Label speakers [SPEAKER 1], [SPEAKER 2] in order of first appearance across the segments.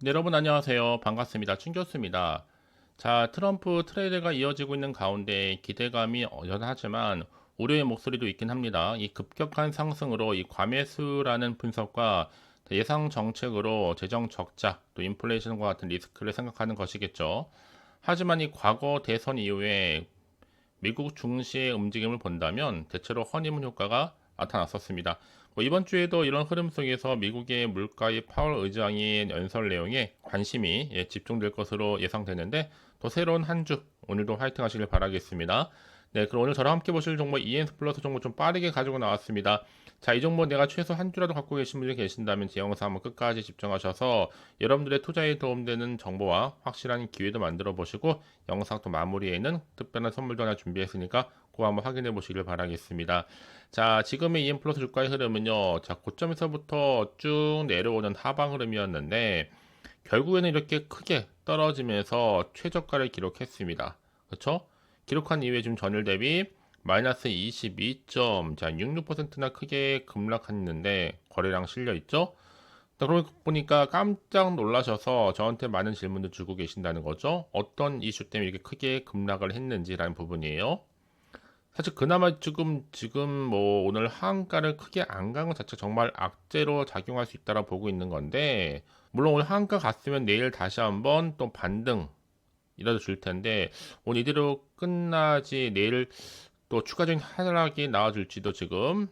[SPEAKER 1] 네, 여러분 안녕하세요. 반갑습니다. 춘교수입니다. 자, 트럼프 트레이드가 이어지고 있는 가운데 기대감이 여전하지만 우려의 목소리도 있긴 합니다. 이 급격한 상승으로 이 과매수라는 분석과 예상 정책으로 재정 적자, 또 인플레이션과 같은 리스크를 생각하는 것이겠죠. 하지만 이 과거 대선 이후에 미국 중시의 움직임을 본다면 대체로 허니문 효과가 나타났었습니다. 뭐 이번 주에도 이런 흐름 속에서 미국의 물가의 파월 의장의 연설 내용에 관심이 예, 집중될 것으로 예상되는데 또 새로운 한 주 오늘도 화이팅 하시길 바라겠습니다. 네, 그럼 오늘 저랑 함께 보실 종목 ENS 플러스 종목 좀 빠르게 가지고 나왔습니다. 자, 이 종목 내가 최소 한 주라도 갖고 계신 분이 계신다면 제 영상 한번 끝까지 집중하셔서 여러분들의 투자에 도움되는 정보와 확실한 기회도 만들어 보시고 영상 또 마무리에는 특별한 선물도 하나 준비했으니까 꼭 한번 확인해 보시길 바라겠습니다. 자, 지금의 EM 플러스 주가의 흐름은요. 자, 고점에서부터 쭉 내려오는 하방 흐름이었는데 결국에는 이렇게 크게 떨어지면서 최저가를 기록했습니다. 그렇죠? 기록한 이후에 지금 전일 대비 마이너스 22.66%나 크게 급락했는데 거래량 실려 있죠. 그러고 보니까 깜짝 놀라셔서 저한테 많은 질문을 주고 계신다는 거죠. 어떤 이슈 때문에 이렇게 크게 급락을 했는지라는 부분이에요. 사실 그나마 지금 지금 뭐 오늘 하한가를 크게 안 간 것 자체 정말 악재로 작용할 수 있다고 보고 있는 건데 물론 오늘 하한가 갔으면 내일 다시 한번 또 반등 이라도 줄 텐데 오늘 이대로 끝나지 내일 또 추가적인 하락이 나와줄지도 지금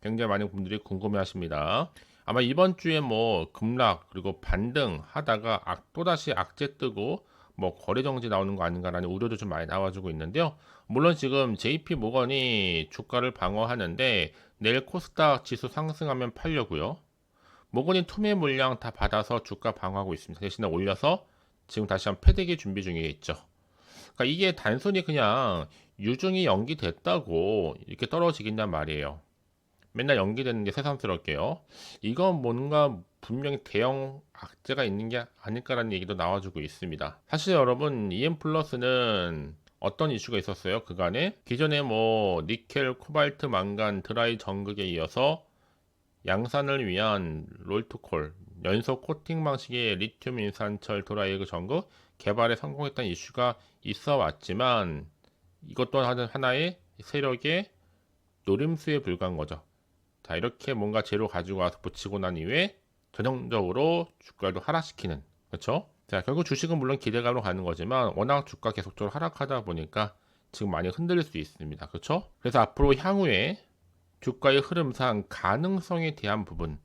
[SPEAKER 1] 굉장히 많은 분들이 궁금해 하십니다. 아마 이번 주에 뭐 급락 그리고 반등 하다가 악, 또다시 악재 뜨고 뭐 거래 정지 나오는 거 아닌가라는 우려도 좀 많이 나와주고 있는데요. 물론 지금 JP 모건이 주가를 방어하는데 내일 코스닥 지수 상승하면 팔려고요. 모건이 투매 물량 다 받아서 주가 방어하고 있습니다. 대신에 올려서 지금 다시 한번 패대기 준비 중에 있죠. 그러니까 이게 단순히 그냥 유중이 연기됐다고 이렇게 떨어지긴단 말이에요. 맨날 연기되는 게 새삼스럽게요. 이건 뭔가 분명히 대형 악재가 있는 게 아닐까라는 얘기도 나와주고 있습니다. 사실 여러분 EM 플러스는 어떤 이슈가 있었어요? 그간에 기존에 뭐 니켈, 코발트, 망간, 드라이 전극에 이어서 양산을 위한 롤트콜, 연속 코팅 방식의 리튬 인산철 드라이그 전극 개발에 성공했다는 이슈가 있어 왔지만 이것 또한 하나의 세력의 노림수에 불과한 거죠. 자, 이렇게 뭔가 재료 가지고 와서 붙이고 난 이후에 전형적으로 주가를 하락시키는, 그렇죠? 자, 결국 주식은 물론 기대감으로 가는 거지만 워낙 주가 계속적으로 하락하다 보니까 지금 많이 흔들릴 수 있습니다. 그렇죠? 그래서 앞으로 향후에 주가의 흐름상 가능성에 대한 부분,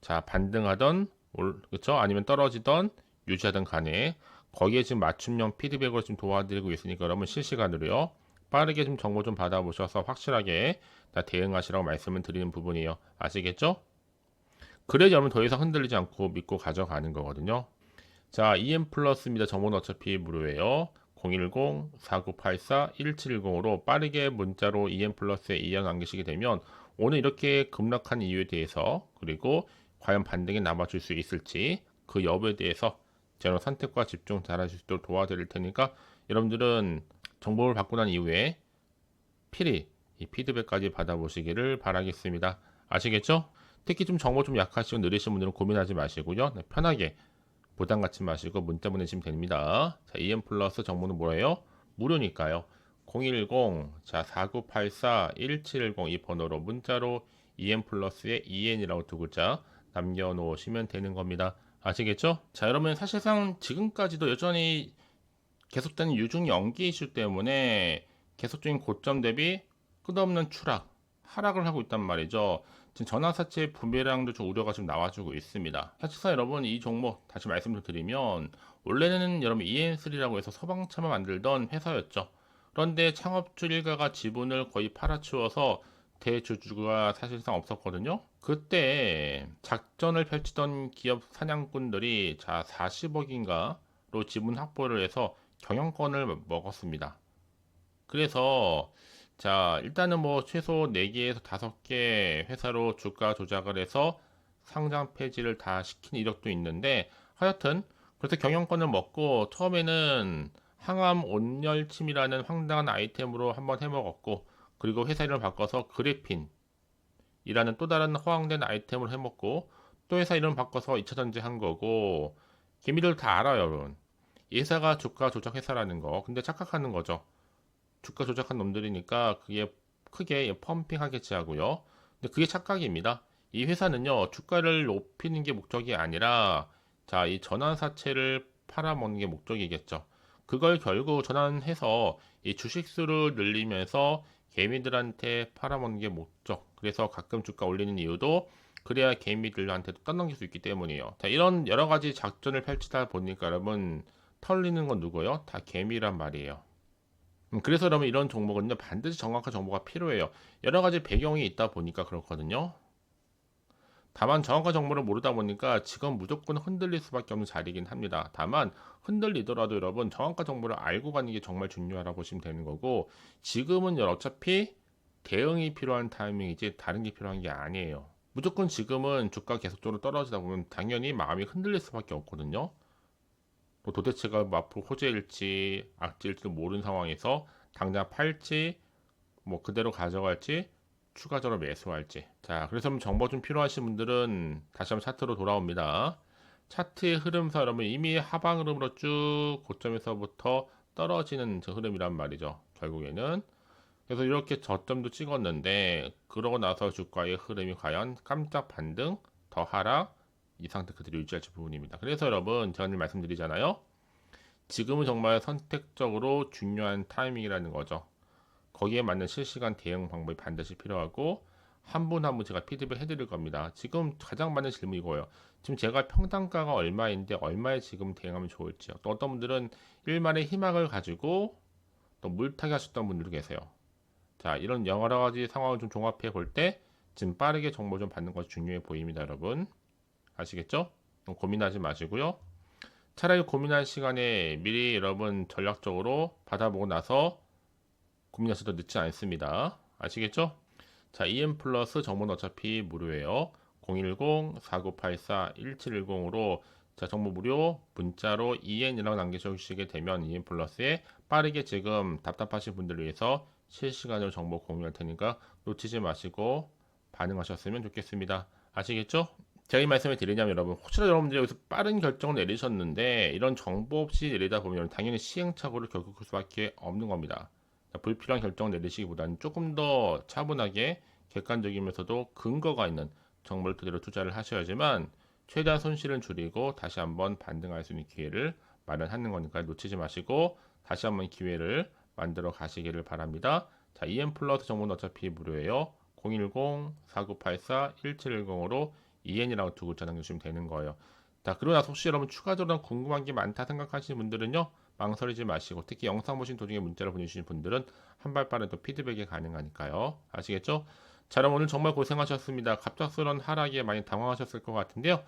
[SPEAKER 1] 자, 반등하던, 그렇죠? 아니면 떨어지던 유지하던 간에 거기에 지금 맞춤형 피드백으로 지금 도와드리고 있으니까 여러분 실시간으로요. 빠르게 좀 정보 좀 받아보셔서 확실하게 다 대응하시라고 말씀을 드리는 부분이에요. 아시겠죠? 그래야 여러분 더 이상 흔들리지 않고 믿고 가져가는 거거든요. 자, EM 플러스입니다. 정보는 어차피 무료예요. 010-4984-1710으로 빠르게 문자로 EM 플러스에 이어 남기시게 되면 오늘 이렇게 급락한 이유에 대해서 그리고 과연 반등이 남아줄 수 있을지 그 여부에 대해서 제가 선택과 집중 잘하실 수 있도록 도와드릴 테니까 여러분들은 정보를 받고 난 이후에 필히 이 피드백까지 받아보시기를 바라겠습니다. 아시겠죠? 특히 좀 정보 좀 약하시고 느리신 분들은 고민하지 마시고요. 네, 편하게 부담 갖지 마시고 문자 보내시면 됩니다. 자, EM 플러스 정보는 뭐예요? 무료니까요. 010, 자, 4984-1710 이 번호로 문자로 EM 플러스에 EN이라고 두 글자 남겨 놓으시면 되는 겁니다. 아시겠죠? 자, 여러분 사실상 지금까지도 여전히 계속되는 유중 연기 이슈 때문에 계속적인 고점 대비 끝없는 추락, 하락을 하고 있단 말이죠. 지금 전화사채 분배량도 좀 우려가 좀 나와주고 있습니다. 사실상 여러분 이 종목 다시 말씀을 드리면 원래는 여러분 EN3라고 해서 서방차만 만들던 회사였죠. 그런데 창업주 일가가 지분을 거의 팔아치워서 대주주가 사실상 없었거든요. 그때 작전을 펼치던 기업 사냥꾼들이 자 40억인가로 지분 확보를 해서 경영권을 먹었습니다. 그래서 자 일단은 뭐 최소 4개에서 5개 회사로 주가 조작을 해서 상장 폐지를 다 시킨 이력도 있는데 하여튼 그래서 경영권을 먹고 처음에는 항암 온열침이라는 황당한 아이템으로 한번 해먹었고 그리고 회사 이름을 바꿔서 그래핀 이라는 또 다른 허황된 아이템을 해먹고 또 회사 이름 을 바꿔서 2차 전지 한 거고 개미들 다 알아요, 여러분. 이 회사가 주가 조작 회사라는 거. 근데 착각하는 거죠. 주가 조작한 놈들이니까 그게 크게 펌핑하겠지 하고요. 근데 그게 착각입니다. 이 회사는요, 주가를 높이는 게 목적이 아니라, 자, 이 전환사채를 팔아먹는 게 목적이겠죠. 그걸 결국 전환해서 이 주식수를 늘리면서 개미들한테 팔아먹는 게 목적. 그래서 가끔 주가 올리는 이유도 그래야 개미들한테도 떠넘길 수 있기 때문이에요. 자, 이런 여러 가지 작전을 펼치다 보니까 여러분 털리는 건 누구요? 다 개미란 말이에요. 음, 그래서 여러분 이런 종목은요 반드시 정확한 정보가 필요해요. 여러 가지 배경이 있다 보니까 그렇거든요. 다만 정확한 정보를 모르다 보니까 지금 무조건 흔들릴 수밖에 없는 자리이긴 합니다. 다만 흔들리더라도 여러분 정확한 정보를 알고 가는 게 정말 중요하다고 보시면 되는 거고 지금은 어차피 대응이 필요한 타이밍이지 다른 게 필요한 게 아니에요. 무조건 지금은 주가 계속적으로 떨어지다 보면 당연히 마음이 흔들릴 수밖에 없거든요. 또 도대체가 뭐 앞으로 호재일지 악재일지도 모르는 상황에서 당장 팔지 뭐 그대로 가져갈지 추가적으로 매수할지. 자, 그래서 뭐 정보 좀 필요하신 분들은 다시 한번 차트로 돌아옵니다. 차트의 흐름상 여러분 이미 하방 흐름으로 쭉 고점에서부터 떨어지는 저 흐름이란 말이죠. 결국에는. 그래서 이렇게 저점도 찍었는데 그러고 나서 주가의 흐름이 과연 깜짝 반등, 더 하락, 이 상태 그대로 유지할지 부분입니다. 그래서 여러분 제가 늘 말씀드리잖아요. 지금은 정말 선택적으로 중요한 타이밍이라는 거죠. 거기에 맞는 실시간 대응 방법이 반드시 필요하고 한 분 한 분 제가 피드백 해드릴 겁니다. 지금 가장 많은 질문이 이거예요. 지금 제가 평단가가 얼마인데 얼마에 지금 대응하면 좋을지요. 또 어떤 분들은 일말의 희망을 가지고 또 물타기 하셨던 분들도 계세요. 자 이런 여러 가지 상황을 좀 종합해 볼 때 지금 빠르게 정보 좀 받는 것이 중요해 보입니다, 여러분. 아시겠죠? 고민하지 마시고요. 차라리 고민할 시간에 미리 여러분 전략적으로 받아보고 나서 고민하셔도 늦지 않습니다. 아시겠죠? 자, EM 플러스 정보는 어차피 무료예요. 010-4984-1710으로 자, 정보 무료 문자로 EN이라고 남겨주시게 되면 EN 플러스에 빠르게 지금 답답하신 분들을 위해서 실시간으로 정보 공유할 테니까 놓치지 마시고 반응하셨으면 좋겠습니다. 아시겠죠? 제가 이 말씀을 드리냐면 여러분 혹시나 여러분들이 여기서 빠른 결정을 내리셨는데 이런 정보 없이 내리다 보면 당연히 시행착오를 겪을 수밖에 없는 겁니다. 불필요한 결정을 내리시기보다는 조금 더 차분하게 객관적이면서도 근거가 있는 정보를 그대로 투자를 하셔야지만 최대한 손실을 줄이고 다시 한번 반등할 수 있는 기회를 마련하는 거니까 놓치지 마시고 다시 한번 기회를 만들어 가시기를 바랍니다. 자, EM 플러스 정보는 어차피 무료예요. 010-4984-1710으로 EN이라고 두 글자 남겨주시면 되는 거예요. 자, 그러고 나서 혹시 여러분 추가적으로 궁금한 게 많다 생각하시는 분들은요, 망설이지 마시고, 특히 영상 보신 도중에 문자를 보내주신 분들은 한 발 빠른 또 피드백이 가능하니까요. 아시겠죠? 자, 여러분 오늘 정말 고생하셨습니다. 갑작스러운 하락에 많이 당황하셨을 것 같은데요.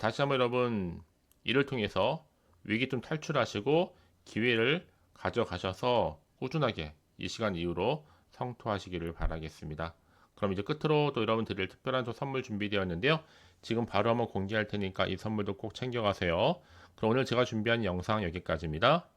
[SPEAKER 1] 다시 한번 여러분, 이를 통해서 위기 좀 탈출하시고, 기회를 가져가셔서 꾸준하게 이 시간 이후로 성토하시기를 바라겠습니다. 그럼 이제 끝으로 또 여러분 드릴 특별한 선물 준비되어 있는데요. 지금 바로 한번 공개할 테니까 이 선물도 꼭 챙겨가세요. 그럼 오늘 제가 준비한 영상 여기까지입니다.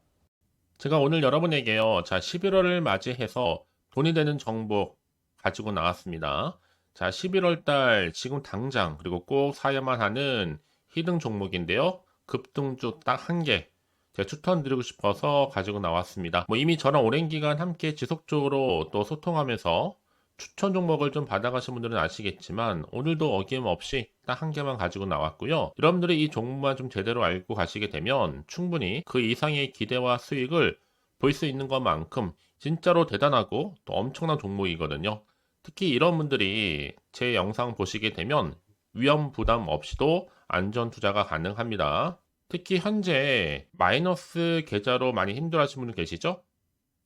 [SPEAKER 1] 제가 오늘 여러분에게요. 자, 11월을 맞이해서 돈이 되는 정보 가지고 나왔습니다. 자, 11월 달 지금 당장 그리고 꼭 사야만 하는 히든 종목인데요. 급등주 딱 한 개. 제가 추천드리고 싶어서 가지고 나왔습니다. 뭐 이미 저랑 오랜 기간 함께 지속적으로 또 소통하면서 추천 종목을 좀 받아가신 분들은 아시겠지만 오늘도 어김없이 딱 한 개만 가지고 나왔고요. 여러분들이 이 종목만 좀 제대로 알고 가시게 되면 충분히 그 이상의 기대와 수익을 볼 수 있는 것만큼 진짜로 대단하고 또 엄청난 종목이거든요. 특히 이런 분들이 제 영상 보시게 되면 위험 부담 없이도 안전 투자가 가능합니다. 특히 현재 마이너스 계좌로 많이 힘들어 하시는 분 계시죠?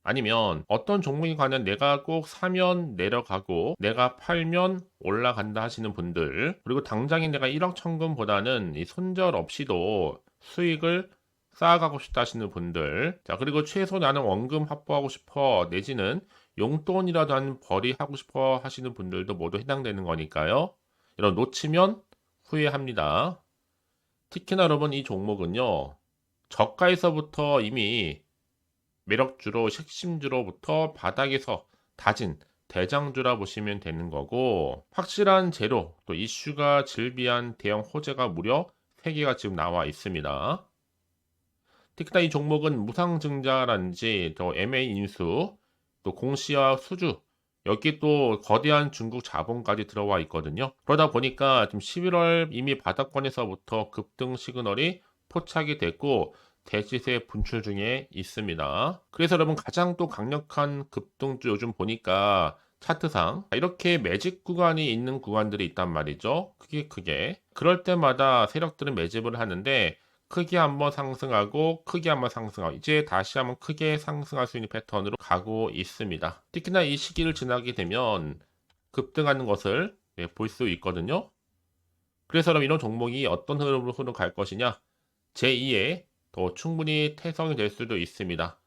[SPEAKER 1] 아니면 어떤 종목에 관한 내가 꼭 사면 내려가고 내가 팔면 올라간다 하시는 분들 그리고 당장에 내가 1억 천금보다는 이 손절 없이도 수익을 쌓아가고 싶다 하시는 분들 자 그리고 최소 나는 원금 확보하고 싶어 내지는 용돈이라도 한 벌이 하고 싶어 하시는 분들도 모두 해당되는 거니까요. 이런 놓치면 후회합니다. 특히나 여러분 이 종목은요 저가에서부터 이미 매력주로 핵심주로부터 바닥에서 다진 대장주라 보시면 되는 거고 확실한 재료 또 이슈가 질비한 대형 호재가 무려 3개가 지금 나와 있습니다. 특히나 이 종목은 무상증자라든지 또 MA 인수, 또 공시와 수주, 여기 또 거대한 중국 자본까지 들어와 있거든요. 그러다 보니까 지금 11월 이미 바닥권에서부터 급등 시그널이 포착이 됐고 대시세 분출 중에 있습니다. 그래서 여러분 가장 또 강력한 급등주 요즘 보니까 차트상 이렇게 매집 구간이 있는 구간들이 있단 말이죠. 크게 크게. 그럴 때마다 세력들은 매집을 하는데 크게 한번 상승하고 크게 한번 상승하고 이제 다시 한번 크게 상승할 수 있는 패턴으로 가고 있습니다. 특히나 이 시기를 지나게 되면 급등하는 것을 네, 볼수 있거든요. 그래서 그럼 이런 종목이 어떤 흐름으로 흐름 갈 것이냐? 제2의 더 충분히 태성이 될 수도 있습니다.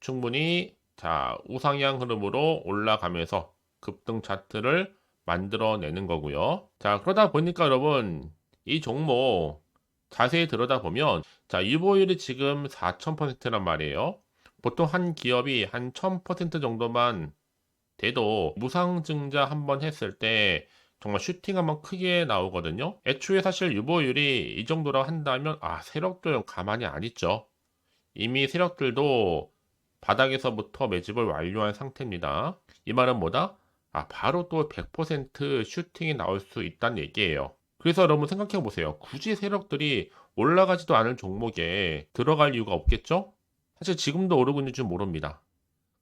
[SPEAKER 1] 충분히 자 우상향 흐름으로 올라가면서 급등 차트를 만들어내는 거고요. 자 그러다 보니까 여러분 이 종목 자세히 들여다보면 자 유보율이 지금 4,000%란 말이에요. 보통 한 기업이 한 1,000% 정도만 돼도 무상증자 한번 했을 때 정말 슈팅 한번 크게 나오거든요. 애초에 사실 유보율이 이 정도라고 한다면 아 세력들 가만히 안 있죠. 이미 세력들도 바닥에서부터 매집을 완료한 상태입니다. 이 말은 뭐다? 아 바로 또 100% 슈팅이 나올 수 있다는 얘기예요. 그래서 여러분 생각해 보세요. 굳이 세력들이 올라가지도 않을 종목에 들어갈 이유가 없겠죠? 사실 지금도 오르고 있는 줄 모릅니다.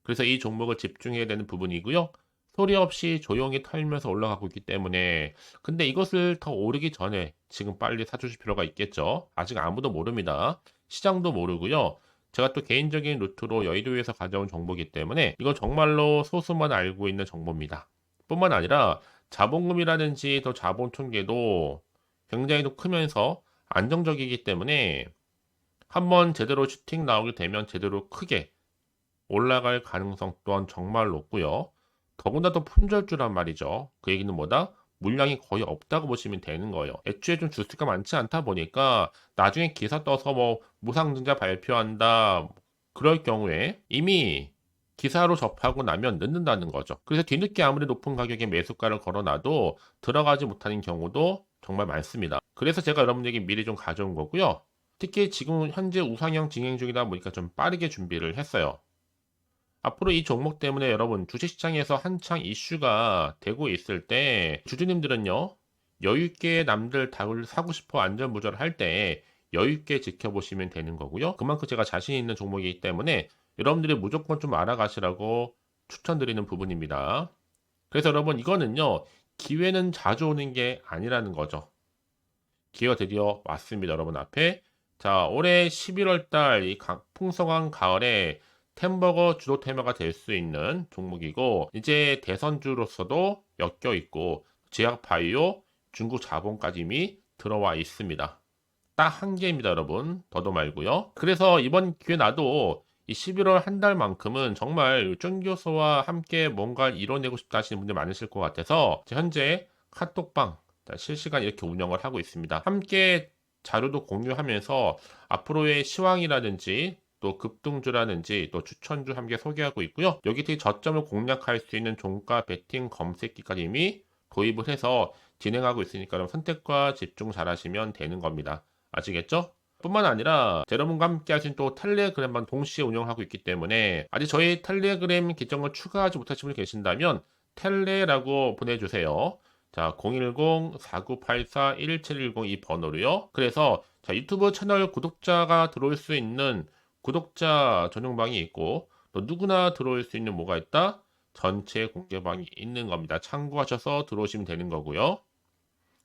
[SPEAKER 1] 그래서 이 종목을 집중해야 되는 부분이고요. 소리 없이 조용히 털면서 올라가고 있기 때문에 근데 이것을 더 오르기 전에 지금 빨리 사주실 필요가 있겠죠. 아직 아무도 모릅니다. 시장도 모르고요. 제가 또 개인적인 루트로 여의도에서 가져온 정보이기 때문에 이건 정말로 소수만 알고 있는 정보입니다. 뿐만 아니라 자본금이라든지 또 자본 총계도 굉장히 또 크면서 안정적이기 때문에 한번 제대로 슈팅 나오게 되면 제대로 크게 올라갈 가능성 또한 정말 높고요. 더군다나 또 품절주란 말이죠. 그 얘기는 뭐다? 물량이 거의 없다고 보시면 되는 거예요. 애초에 좀 주스가 많지 않다 보니까 나중에 기사 떠서 뭐 무상증자 발표한다 그럴 경우에 이미 기사로 접하고 나면 늦는다는 거죠. 그래서 뒤늦게 아무리 높은 가격에 매수가를 걸어놔도 들어가지 못하는 경우도 정말 많습니다. 그래서 제가 여러분에게 미리 좀 가져온 거고요. 특히 지금 현재 우상향 진행 중이다 보니까 좀 빠르게 준비를 했어요. 앞으로 이 종목 때문에 여러분 주식시장에서 한창 이슈가 되고 있을 때 주주님들은요 여유있게 남들 닭을 사고 싶어 안전무절 할 때 여유있게 지켜보시면 되는 거고요. 그만큼 제가 자신 있는 종목이기 때문에 여러분들이 무조건 좀 알아가시라고 추천드리는 부분입니다. 그래서 여러분 이거는요 기회는 자주 오는 게 아니라는 거죠. 기회가 드디어 왔습니다 여러분 앞에 자 올해 11월 달 이 풍성한 가을에 템버거 주도 테마가 될 수 있는 종목이고 이제 대선주로서도 엮여 있고 제약 바이오 중국 자본까지 이미 들어와 있습니다. 딱 한 개입니다 여러분 더도 말고요. 그래서 이번 기회 나도 이 11월 한 달만큼은 정말 쫀 교수와 함께 뭔가를 이뤄내고 싶다 하시는 분들 많으실 것 같아서 현재 카톡방 실시간 이렇게 운영을 하고 있습니다. 함께 자료도 공유하면서 앞으로의 시황이라든지 또 급등주라든지 또 추천주 함께 소개하고 있고요. 여기 특히 저점을 공략할 수 있는 종가 베팅 검색기까지 이미 도입을 해서 진행하고 있으니까 선택과 집중 잘 하시면 되는 겁니다. 아시겠죠? 뿐만 아니라 여러분과 함께 하신 또 텔레그램만 동시에 운영하고 있기 때문에 아직 저희 텔레그램 계정을 추가하지 못하신 분이 계신다면 텔레라고 보내주세요. 자, 010-4984-1710 이 번호로요. 그래서 자, 유튜브 채널 구독자가 들어올 수 있는 구독자 전용방이 있고 또 누구나 들어올 수 있는 뭐가 있다? 전체 공개방이 있는 겁니다. 참고하셔서 들어오시면 되는 거고요.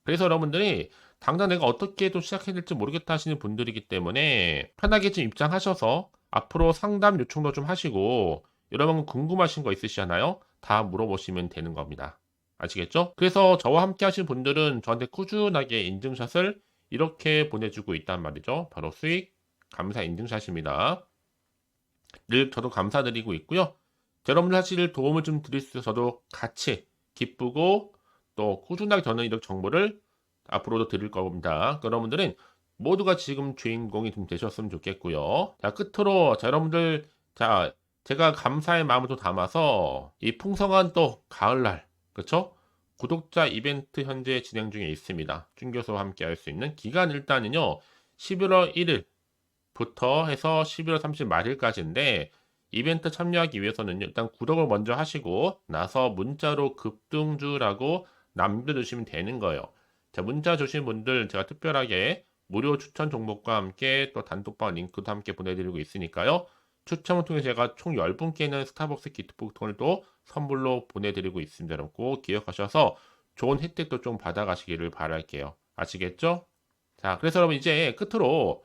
[SPEAKER 1] 그래서 여러분들이 당장 내가 어떻게 또 시작해야 될지 모르겠다 하시는 분들이기 때문에 편하게 좀 입장하셔서 앞으로 상담 요청도 좀 하시고 여러분 궁금하신 거 있으시잖아요? 다 물어보시면 되는 겁니다. 아시겠죠? 그래서 저와 함께 하신 분들은 저한테 꾸준하게 인증샷을 이렇게 보내주고 있단 말이죠. 바로 수익 감사 인증샷입니다. 늘 저도 감사드리고 있고요. 여러분들 사실 도움을 좀 드릴 수 있어서 같이 기쁘고 또 꾸준하게 저는 이런 정보를 앞으로도 드릴 겁니다. 여러분들은 모두가 지금 주인공이 좀 되셨으면 좋겠고요. 자, 끝으로 자, 여러분들 자, 제가 감사의 마음을 또 담아서 이 풍성한 또 가을날, 그렇죠? 구독자 이벤트 현재 진행 중에 있습니다. 준 교수와 함께 할 수 있는 기간 일단은요. 11월 1일 부터 해서 11월 30일 말일까지인데 이벤트 참여하기 위해서는 일단 구독을 먼저 하시고 나서 문자로 급등주라고 남겨주시면 되는 거예요. 자, 문자 주신 분들 제가 특별하게 무료 추천 종목과 함께 또 단톡방 링크도 함께 보내드리고 있으니까요. 추첨을 통해 제가 총 10분께는 스타벅스 기프트콘을 또 선물로 보내드리고 있습니다. 여러분 꼭 기억하셔서 좋은 혜택도 좀 받아가시기를 바랄게요. 아시겠죠? 자, 그래서 여러분 이제 끝으로